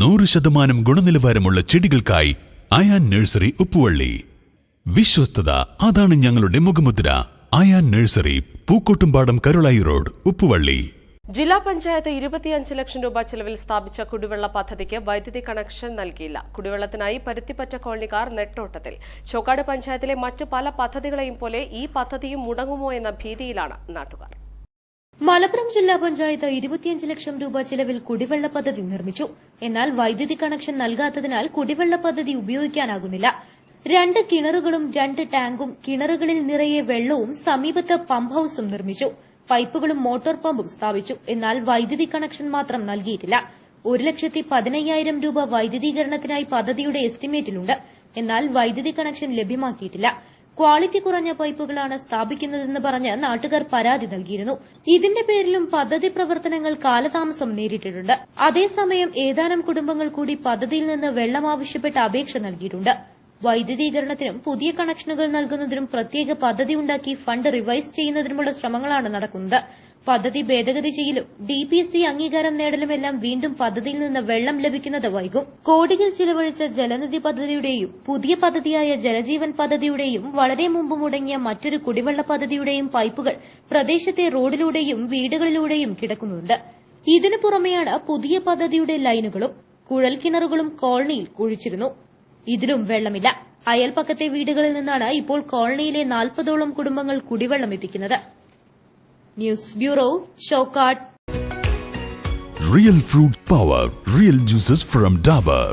നൂറ് ശതമാനം ഗുണനിലവാരമുള്ള ചെടികൾക്കായി അയാൻ നഴ്സറി ഉപ്പുവള്ളി. വിശ്വസ്തത അതാണ് ഞങ്ങളുടെ മുഖമുദ്ര. Ayan nursery Pookkottumpadam Karulai road Uppuvalli. ജില്ലാ പഞ്ചായത്ത് ഇരുപത്തിയഞ്ച് ലക്ഷം രൂപ ചെലവിൽ സ്ഥാപിച്ച കുടിവെള്ള പദ്ധതിക്ക് വൈദ്യുതി കണക്ഷൻ നൽകിയില്ല. കുടിവെള്ളത്തിനായി പരുത്തിപ്പറ്റ കോളനിക്കാർ നെട്ടോട്ടത്തിൽ. ചോക്കാട് പഞ്ചായത്തിലെ മറ്റു പല പദ്ധതികളെയും പോലെ ഈ പദ്ധതിയും മുടങ്ങുമോ എന്ന ഭീതിയിലാണ് നാട്ടുകാർ. മലപ്പുറം ജില്ലാ പഞ്ചായത്ത് ഇരുപത്തിയഞ്ച് ലക്ഷം രൂപ ചെലവിൽ കുടിവെള്ള പദ്ധതി നിർമ്മിച്ചു. എന്നാൽ വൈദ്യുതി കണക്ഷൻ നൽകാത്തതിനാൽ കുടിവെള്ള പദ്ധതി ഉപയോഗിക്കാനാകുന്നില്ല. രണ്ട് കിണറുകളും രണ്ട് ടാങ്കും കിണറുകളിൽ നിറയെ വെള്ളവും സമീപത്ത് പമ്പ് ഹൌസും നിർമ്മിച്ചു. പൈപ്പുകളും മോട്ടോർ പമ്പും സ്ഥാപിച്ചു. എന്നാൽ വൈദ്യുതി കണക്ഷൻ മാത്രം നൽകിയിട്ടില്ല. ഒരു ലക്ഷത്തി പതിനയ്യായിരം രൂപ വൈദ്യുതീകരണത്തിനായി പദ്ധതിയുടെ എസ്റ്റിമേറ്റിലുണ്ട്. എന്നാൽ വൈദ്യുതി കണക്ഷൻ ലഭ്യമാക്കിയിട്ടില്ല. ക്വാളിറ്റി കുറഞ്ഞ പൈപ്പുകളാണ് സ്ഥാപിക്കുന്നതെന്ന് പറഞ്ഞ് നാട്ടുകാർ പരാതി നൽകിയിരുന്നു. ഇതിന്റെ പേരിലും പദ്ധതി പ്രവർത്തനങ്ങൾ കാലതാമസം നേരിട്ടിട്ടുണ്ട്. അതേസമയം ഏതാനും കുടുംബങ്ങൾ കൂടി പദ്ധതിയിൽ നിന്ന് വെള്ളം ആവശ്യപ്പെട്ട് അപേക്ഷ നൽകിയിട്ടുണ്ട്. വൈദ്യുതീകരണത്തിനും പുതിയ കണക്ഷനുകൾ നൽകുന്നതിനും പ്രത്യേക പദ്ധതി ഉണ്ടാക്കി ഫണ്ട് റിവൈസ് ചെയ്യുന്നതിനുമുള്ള ശ്രമങ്ങളാണ് നടക്കുന്നത്. പദ്ധതി ഭേദഗതി ചെയ്യലും. ഡി പി സി അംഗീകാരം നേടലുമെല്ലാം വീണ്ടും പദ്ധതിയിൽ നിന്ന് വെള്ളം ലഭിക്കുന്നത് വൈകും. കോടികൾ ചിലവഴിച്ച ജലനിധി പദ്ധതിയുടെയും പുതിയ പദ്ധതിയായ ജലജീവൻ പദ്ധതിയുടെയും വളരെ മുമ്പ് മുടങ്ങിയ മറ്റൊരു കുടിവെള്ള പദ്ധതിയുടെയും പൈപ്പുകൾ പ്രദേശത്തെ റോഡിലൂടെയും വീടുകളിലൂടെയും കിടക്കുന്നുണ്ട്. ഇതിനു പുറമെയാണ് പുതിയ പദ്ധതിയുടെ ലൈനുകളും കുഴൽക്കിണറുകളും കോളനിയിൽ കുഴിച്ചിരുന്നു ഇതിലും വെള്ളമില്ല. അയൽപക്കത്തെ വീടുകളിൽ നിന്നാണ് ഇപ്പോൾ കോളനിയിലെ നാൽപ്പതോളം കുടുംബങ്ങൾ കുടിവെള്ളം എത്തിക്കുന്നത്. News bureau ഷോക്കാട്ട് real fruit power real juices from Dabur